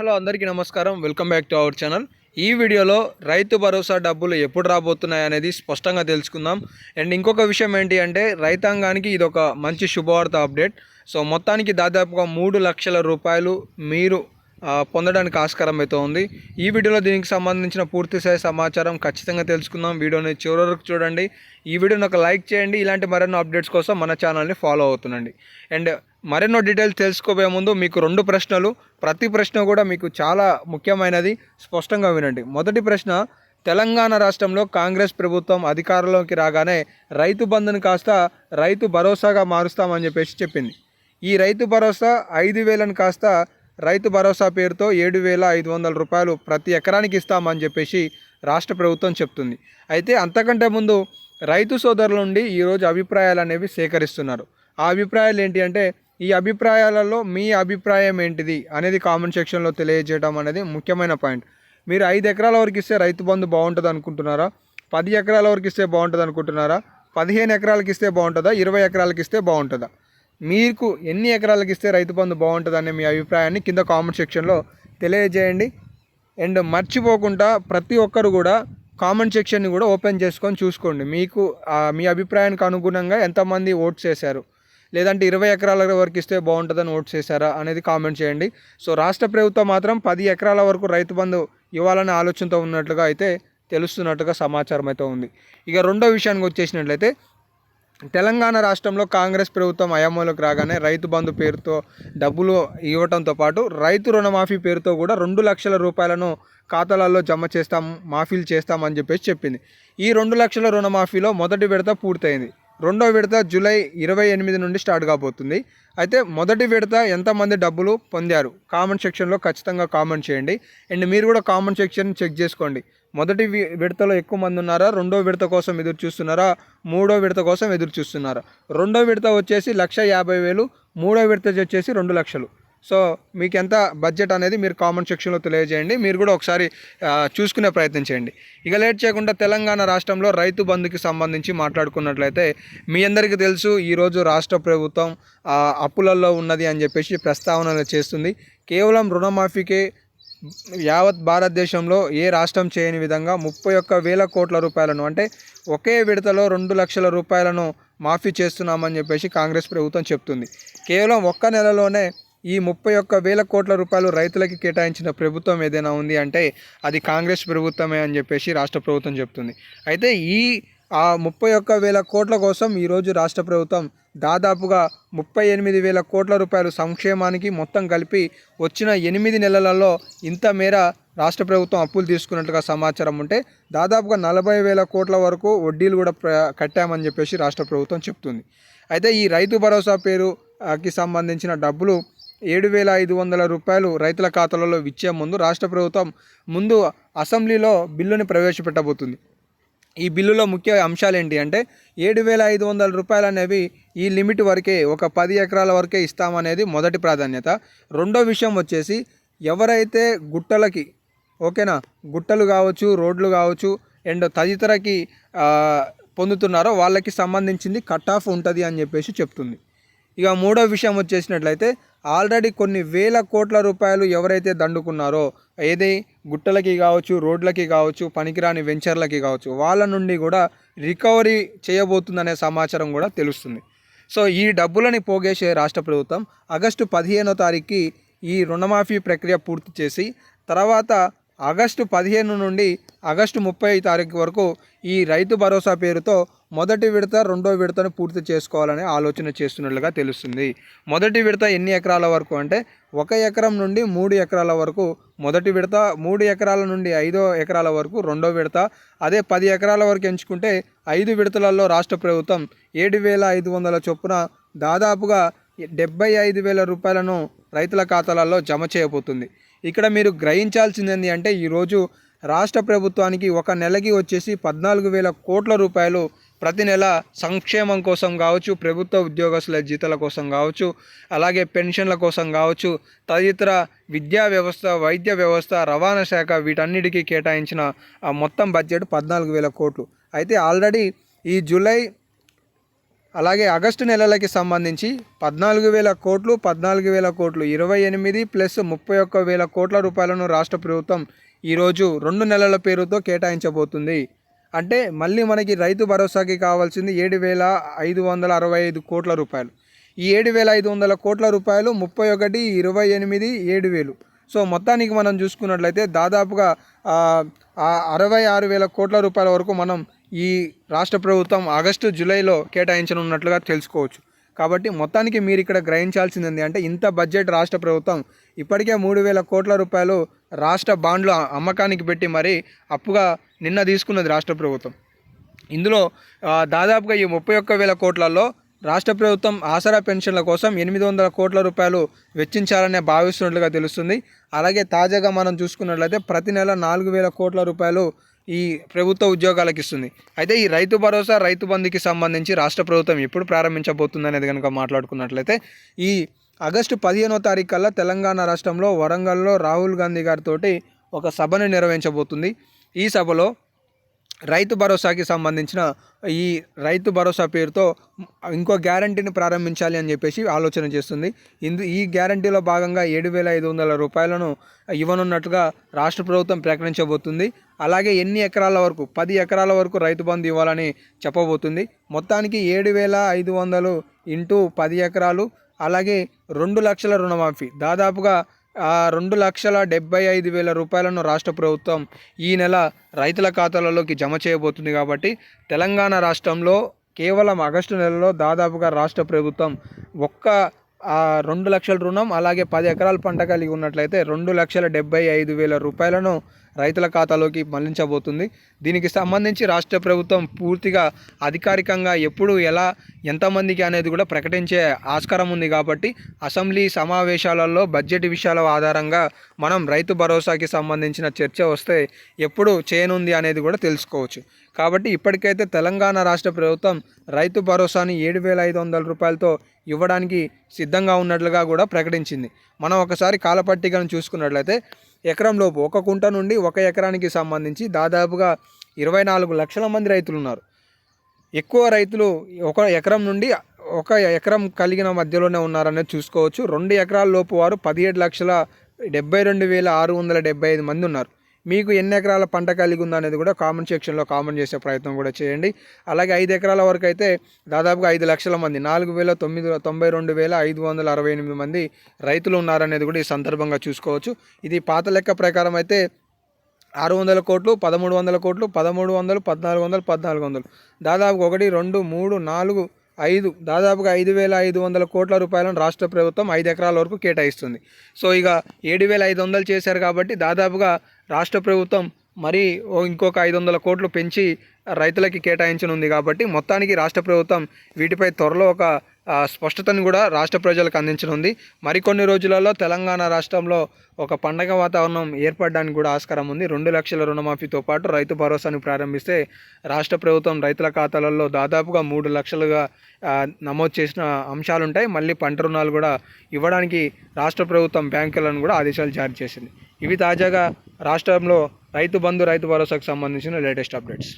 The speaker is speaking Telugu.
హలో అందరికీ నమస్కారం. Welcome back to our channel. ఈ వీడియోలో రైతు భరోసా డబ్బులు ఎప్పుడు రాబోతున్నాయి అనేది స్పష్టంగా తెలుసుకుందాం. అండ్ ఇంకొక విషయం ఏంటి అంటే రైతాంగానికి ఇది ఒక మంచి శుభవార్త అప్డేట్. సో మొత్తానికి దాదాపుగా మూడు లక్షల రూపాయలు మీరు పొందడానికి ఆస్కారం అయితే ఉంది. ఈ వీడియోలో దీనికి సంబంధించిన పూర్తి స్థాయి సమాచారం ఖచ్చితంగా తెలుసుకుందాం. వీడియోని చివరి వరకు చూడండి. ఈ వీడియోని ఒక లైక్ చేయండి. ఇలాంటి మరెన్నో అప్డేట్స్ కోసం మన ఛానల్ని ఫాలో అవుతుండండి. అండ్ మరెన్నో డీటెయిల్స్ తెలుసుకోబోయే ముందు మీకు రెండు ప్రశ్నలు. ప్రతి ప్రశ్న కూడా మీకు చాలా ముఖ్యమైనది. స్పష్టంగా వినండి. మొదటి ప్రశ్న తెలంగాణ రాష్ట్రంలో కాంగ్రెస్ ప్రభుత్వం అధికారంలోకి రాగానే రైతు బంధుని కాస్త రైతు భరోసాగా మారుస్తామని చెప్పేసి చెప్పింది. ఈ రైతు భరోసా ఐదు వేలను కాస్త రైతు భరోసా పేరుతో ఏడు వేల ఐదు వందల రూపాయలు ప్రతి ఎకరానికి ఇస్తామని చెప్పేసి రాష్ట్ర ప్రభుత్వం చెప్తుంది. అయితే అంతకంటే ముందు రైతు సోదరుల నుండి ఈరోజు అభిప్రాయాలు అనేవి సేకరిస్తున్నారు. ఆ అభిప్రాయాలు ఏంటి అంటే ఈ అభిప్రాయాలలో మీ అభిప్రాయం ఏంటిది అనేది కామెంట్ సెక్షన్లో తెలియజేయడం అనేది ముఖ్యమైన పాయింట్. మీరు ఐదు ఎకరాల వరకు ఇస్తే రైతు బంధు బాగుంటుంది అనుకుంటున్నారా? పది ఎకరాల వరకు ఇస్తే బాగుంటుంది అనుకుంటున్నారా? పదిహేను ఎకరాలకి ఇస్తే బాగుంటుందా? ఇరవై ఎకరాలకి ఇస్తే బాగుంటుందా? మీకు ఎన్ని ఎకరాలకి ఇస్తే రైతు బంధు బాగుంటుంది అనే మీ అభిప్రాయాన్ని కింద కామెంట్ సెక్షన్లో తెలియజేయండి. అండ్ మర్చిపోకుండా ప్రతి ఒక్కరు కూడా కామెంట్ సెక్షన్ని కూడా ఓపెన్ చేసుకొని చూసుకోండి. మీకు మీ అభిప్రాయానికి అనుగుణంగా ఎంతమంది ఓట్స్ చేశారు? లేదంటే ఇరవై ఎకరాల వరకు ఇస్తే బాగుంటుందని ఓట్ చేశారా అనేది కామెంట్ చేయండి. సో రాష్ట్ర ప్రభుత్వం మాత్రం పది ఎకరాల వరకు రైతు బంధు ఇవ్వాలనే ఆలోచనతో ఉన్నట్లుగా అయితే తెలుస్తున్నట్టుగా సమాచారం అయితే ఉంది. ఇక రెండో విషయానికి వచ్చేసినట్లయితే తెలంగాణ రాష్ట్రంలో కాంగ్రెస్ ప్రభుత్వం అయామోలోకి రాగానే రైతు బంధు పేరుతో డబ్బులు ఇవ్వడంతో పాటు రైతు రుణమాఫీ పేరుతో కూడా రెండు లక్షల రూపాయలను ఖాతాలలో జమ చేస్తాం మాఫీలు చేస్తామని చెప్పేసి చెప్పింది. ఈ రెండు లక్షల రుణమాఫీలో మొదటి విడత పూర్తయింది. రెండో విడత జూలై ఇరవై ఎనిమిది నుండి స్టార్ట్ కాబోతుంది. అయితే మొదటి విడత ఎంతమంది డబ్బులు పొందారు? కామెంట్ సెక్షన్లో ఖచ్చితంగా కామెంట్ చేయండి. అండ్ మీరు కూడా కామెంట్ సెక్షన్ చెక్ చేసుకోండి. మొదటి విడతలో ఎక్కువ మంది ఉన్నారా? రెండో విడత కోసం ఎదురు చూస్తున్నారా? మూడో విడత కోసం ఎదురు చూస్తున్నారా? రెండో విడత వచ్చేసి లక్ష యాభై వేలు మూడో విడత వచ్చేసి రెండు లక్షలు. సో మీకు ఎంత బడ్జెట్ అనేది మీరు కామెంట్ సెక్షన్లో తెలియజేయండి. మీరు కూడా ఒకసారి చూసుకునే ప్రయత్నం చేయండి. ఇక లేట్ చేయకుండా తెలంగాణ రాష్ట్రంలో రైతు బంధుకి సంబంధించి మాట్లాడుకున్నట్లయితే మీ అందరికీ తెలుసు ఈరోజు రాష్ట్ర ప్రభుత్వం అప్పులలో ఉన్నది అని చెప్పేసి ప్రస్తావనలు చేస్తుంది. కేవలం రుణమాఫీకే యావత్ భారతదేశంలో ఏ రాష్ట్రం చేయని విధంగా ముప్పై ఒక్క వేల కోట్ల రూపాయలను అంటే ఒకే విడతలో రెండు లక్షల రూపాయలను మాఫీ చేస్తున్నామని చెప్పేసి కాంగ్రెస్ ప్రభుత్వం చెప్తుంది. కేవలం ఒక్క నెలలోనే ఈ ముప్పై ఒక్క వేల కోట్ల రూపాయలు రైతులకి కేటాయించిన ప్రభుత్వం ఏదైనా ఉంది అంటే అది కాంగ్రెస్ ప్రభుత్వమే అని చెప్పేసి రాష్ట్ర ప్రభుత్వం చెప్తుంది. అయితే ఈ ఆ ముప్పై ఒక్క వేల కోట్ల కోసం ఈరోజు రాష్ట్ర ప్రభుత్వం దాదాపుగా ముప్పై ఎనిమిది వేల కోట్ల రూపాయలు సంక్షేమానికి మొత్తం కలిపి వచ్చిన ఎనిమిది నెలలలో ఇంత మేర రాష్ట్ర ప్రభుత్వం అప్పులు తీసుకున్నట్లుగా సమాచారం ఉంటే దాదాపుగా నలభై వేల కోట్ల వరకు వడ్డీలు కూడా కట్టామని చెప్పేసి రాష్ట్ర ప్రభుత్వం చెప్తుంది. అయితే ఈ రైతు భరోసా పేరుకి సంబంధించిన డబ్బులు ఏడు వేల ఐదు వందల రూపాయలు రైతుల ఖాతాలలో ఇచ్చే ముందు రాష్ట్ర ప్రభుత్వం ముందు అసెంబ్లీలో బిల్లుని ప్రవేశపెట్టబోతుంది. ఈ బిల్లులో ముఖ్య అంశాలు ఏంటి అంటే ఏడు వేల ఐదు వందల రూపాయలు అనేవి ఈ లిమిట్ వరకే ఒక పది ఎకరాల వరకే ఇస్తామనేది మొదటి ప్రాధాన్యత. రెండో విషయం వచ్చేసి ఎవరైతే గుట్టలకి ఓకేనా గుట్టలు కావచ్చు రోడ్లు కావచ్చు అండ్ తదితరకి పొందుతున్నారో వాళ్ళకి సంబంధించింది కట్ ఆఫ్ ఉంటుంది అని చెప్పేసి చెప్తుంది. ఇక మూడో విషయం వచ్చేసినట్లయితే ఆల్రెడీ కొన్ని వేల కోట్ల రూపాయలు ఎవరైతే దండుకున్నారో ఏది గుట్టలకి కావచ్చు రోడ్లకి కావచ్చు పనికిరాని వెంచర్లకి కావచ్చు వాళ్ళ నుండి కూడా రికవరీ చేయబోతుందనే సమాచారం కూడా తెలుస్తుంది. సో ఈ డబ్బులని పోగేసే రాష్ట్ర ప్రభుత్వం ఆగస్టు పదిహేనో తారీఖుకి ఈ రుణమాఫీ ప్రక్రియ పూర్తి చేసి తర్వాత ఆగస్టు పదిహేను నుండి ఆగస్టు ముప్పై తారీఖు వరకు ఈ రైతు భరోసా పేరుతో మొదటి విడత రెండో విడతను పూర్తి చేసుకోవాలనే ఆలోచన చేస్తున్నట్లుగా తెలుస్తుంది. మొదటి విడత ఎన్ని ఎకరాల వరకు అంటే ఒక ఎకరం నుండి మూడు ఎకరాల వరకు మొదటి విడత మూడు ఎకరాల నుండి ఐదో ఎకరాల వరకు రెండో విడత అదే పది ఎకరాల వరకు ఎంచుకుంటే ఐదు విడతలలో రాష్ట్ర ప్రభుత్వం ఏడు వేల ఐదు వందల చొప్పున దాదాపుగా డెబ్బై ఐదు వేల రూపాయలను రైతుల ఖాతాలలో జమ చేయబోతుంది. ఇక్కడ మీరు గ్రహించాల్సింది ఏంటి అంటే ఈరోజు రాష్ట్ర ప్రభుత్వానికి ఒక నెలకి వచ్చేసి పద్నాలుగు వేల కోట్ల రూపాయలు ప్రతి నెల సంక్షేమం కోసం కావచ్చు ప్రభుత్వ ఉద్యోగస్తుల జీతాల కోసం కావచ్చు అలాగే పెన్షన్ల కోసం కావచ్చు తదితర విద్యా వ్యవస్థ వైద్య వ్యవస్థ రవాణా శాఖ వీటన్నిటికీ కేటాయించిన ఆ మొత్తం బడ్జెట్ పద్నాలుగు వేల కోట్లు. అయితే ఆల్రెడీ ఈ జూలై అలాగే ఆగస్టు నెలలకి సంబంధించి పద్నాలుగు వేల కోట్లు పద్నాలుగు వేల కోట్లు ఇరవై ఎనిమిది ప్లస్ ముప్పై ఒక్క వేల కోట్ల రూపాయలను రాష్ట్ర ప్రభుత్వం ఈరోజు రెండు నెలల పేరుతో కేటాయించబోతుంది. అంటే మళ్ళీ మనకి రైతు భరోసాకి కావాల్సింది ఏడు వేల ఐదు వందల అరవై ఐదు కోట్ల రూపాయలు. ఈ ఏడు వేల ఐదు వందల కోట్ల రూపాయలు ముప్పై ఒకటి ఇరవై ఎనిమిది ఏడు వేలు. సో మొత్తానికి మనం చూసుకున్నట్లయితే దాదాపుగా అరవై ఆరు వేల కోట్ల రూపాయల వరకు మనం ఈ రాష్ట్ర ప్రభుత్వం ఆగస్టు జూలైలో కేటాయించనున్నట్లుగా తెలుసుకోవచ్చు. కాబట్టి మొత్తానికి మీరు ఇక్కడ గ్రహించాల్సింది ఏంటి అంటే ఇంత బడ్జెట్ రాష్ట్ర ప్రభుత్వం ఇప్పటికే మూడు వేల కోట్ల రూపాయలు రాష్ట్ర బాండ్లు అమ్మకానికి పెట్టి మరి అప్పుగా నిన్న తీసుకున్నది రాష్ట్ర ప్రభుత్వం. ఇందులో దాదాపుగా ఈ ముప్పై ఒక్క వేల కోట్లలో రాష్ట్ర ప్రభుత్వం ఆసరా పెన్షన్ల కోసం ఎనిమిది వందల కోట్ల రూపాయలు వెచ్చించాలనే భావిస్తున్నట్లుగా తెలుస్తుంది. అలాగే తాజాగా మనం చూసుకున్నట్లయితే ప్రతి నెల నాలుగు వేల కోట్ల రూపాయలు ఈ ప్రభుత్వ ఉద్యోగాలకు ఇస్తుంది. అయితే ఈ రైతు భరోసా రైతు బంధుకి సంబంధించి రాష్ట్ర ప్రభుత్వం ఎప్పుడు ప్రారంభించబోతుంది అనేది కనుక మాట్లాడుకున్నట్లయితే ఈ ఆగస్టు పదిహేనో తారీఖు కల్లా తెలంగాణ రాష్ట్రంలో వరంగల్లో రాహుల్ గాంధీ గారితో ఒక సభను నిర్వహించబోతుంది. ఈ సభలో రైతు భరోసాకి సంబంధించిన ఈ రైతు భరోసా పేరుతో ఇంకో గ్యారంటీని ప్రారంభించాలి అని చెప్పేసి ఆలోచన చేస్తుంది. ఇందు ఈ గ్యారంటీలో భాగంగా ఏడు వేల ఐదు వందల రూపాయలను ఇవ్వనున్నట్టుగా రాష్ట్ర ప్రభుత్వం ప్రకటించబోతుంది. అలాగే ఎన్ని ఎకరాల వరకు పది ఎకరాల వరకు రైతు బంధు ఇవ్వాలని చెప్పబోతుంది. మొత్తానికి ఏడు వేల ఐదు వందలు ఇంటూ పది ఎకరాలు అలాగే రెండు లక్షల రుణమాఫీ దాదాపుగా రెండు లక్షల డెబ్బై ఐదు వేల రూపాయలను రాష్ట్ర ప్రభుత్వం ఈ నెల రైతుల ఖాతాలలోకి జమ చేయబోతుంది కాబట్టి తెలంగాణ రాష్ట్రంలో కేవలం ఆగస్టు నెలలో దాదాపుగా రాష్ట్ర ప్రభుత్వం ఒక్క రెండు లక్షల రుణం అలాగే పది ఎకరాల పంట కలిగి ఉన్నట్లయితే రెండు లక్షల డెబ్బై ఐదు వేల రూపాయలను రైతుల ఖాతాలోకి మళ్ళించబోతుంది. దీనికి సంబంధించి రాష్ట్ర ప్రభుత్వం పూర్తిగా అధికారికంగా ఎప్పుడు ఎలా ఎంతమందికి అనేది కూడా ప్రకటించే ఆస్కారం ఉంది కాబట్టి అసెంబ్లీ సమావేశాలలో బడ్జెట్ విషయాల ఆధారంగా మనం రైతు భరోసాకి సంబంధించిన చర్చ వస్తే ఎప్పుడు చేయనుంది అనేది కూడా తెలుసుకోవచ్చు. కాబట్టి ఇప్పటికైతే తెలంగాణ రాష్ట్ర ప్రభుత్వం రైతు భరోసాని ఏడు వేల ఐదు వందల రూపాయలతో ఇవ్వడానికి సిద్ధంగా ఉన్నట్లుగా కూడా ప్రకటించింది. మనం ఒకసారి కాలపట్టికను చూసుకున్నట్లయితే ఎకరం లోపు ఒక కుంట నుండి ఒక ఎకరానికి సంబంధించి దాదాపుగా ఇరవై నాలుగు లక్షల మంది రైతులు ఉన్నారు ఎక్కువ రైతులు ఒక ఎకరం నుండి ఒక ఎకరం కలిగిన మధ్యలోనే ఉన్నారనేది చూసుకోవచ్చు. రెండు ఎకరాల లోపు వారు పదిహేడు లక్షల డెబ్బై రెండు వేల ఆరు వందల డెబ్బై ఐదు మంది ఉన్నారు. మీకు ఎన్ని ఎకరాల పంట కలిగి ఉందనేది అనేది కూడా కామెంట్ సెక్షన్లో కామెంట్ చేసే ప్రయత్నం కూడా చేయండి. అలాగే ఐదు ఎకరాల వరకు అయితే దాదాపుగా ఐదు లక్షల మంది నాలుగు వేల తొమ్మిది తొంభై రెండు వేల ఐదు వందల అరవై ఎనిమిది మంది రైతులు ఉన్నారనేది కూడా ఈ సందర్భంగా చూసుకోవచ్చు. ఇది పాత లెక్క ప్రకారం అయితే ఆరు వందల కోట్లు పదమూడు వందల కోట్లు పదమూడు వందలు పద్నాలుగు వందలు పద్నాలుగు వందలు. దాదాపు ఒకటి రెండు మూడు నాలుగు ఐదు దాదాపుగా ఐదు వేల ఐదు వందల కోట్ల రూపాయలను రాష్ట్ర ప్రభుత్వం ఐదు ఎకరాల వరకు కేటాయిస్తుంది. సో ఇక ఏడు వేల ఐదు వందలు చేశారు కాబట్టి దాదాపుగా రాష్ట్ర ప్రభుత్వం మరి ఓ ఇంకొక ఐదు వందల కోట్లు పెంచి రైతులకి కేటాయించనుంది కాబట్టి మొత్తానికి రాష్ట్ర ప్రభుత్వం వీటిపై త్వరలో ఒక స్పష్టతను కూడా రాష్ట్ర ప్రజలకు అందించనుంది. మరికొన్ని రోజులలో తెలంగాణ రాష్ట్రంలో ఒక పండగ వాతావరణం ఏర్పడడానికి కూడా ఆస్కారం ఉంది. రెండు లక్షల రుణమాఫీతో పాటు రైతు భరోసాను ప్రారంభిస్తే రాష్ట్ర ప్రభుత్వం రైతుల ఖాతాలలో దాదాపుగా మూడు లక్షలుగా నమోదు చేసిన అంశాలు ఉంటాయి మళ్ళీ పంట రుణాలు కూడా ఇవ్వడానికి రాష్ట్ర ప్రభుత్వం బ్యాంకులను కూడా ఆదేశాలు జారీ చేసింది. ఇవి తాజాగా రాష్ట్రంలో రైతు బంధు రైతు భరోసాకు సంబంధించిన లేటెస్ట్ అప్డేట్స్.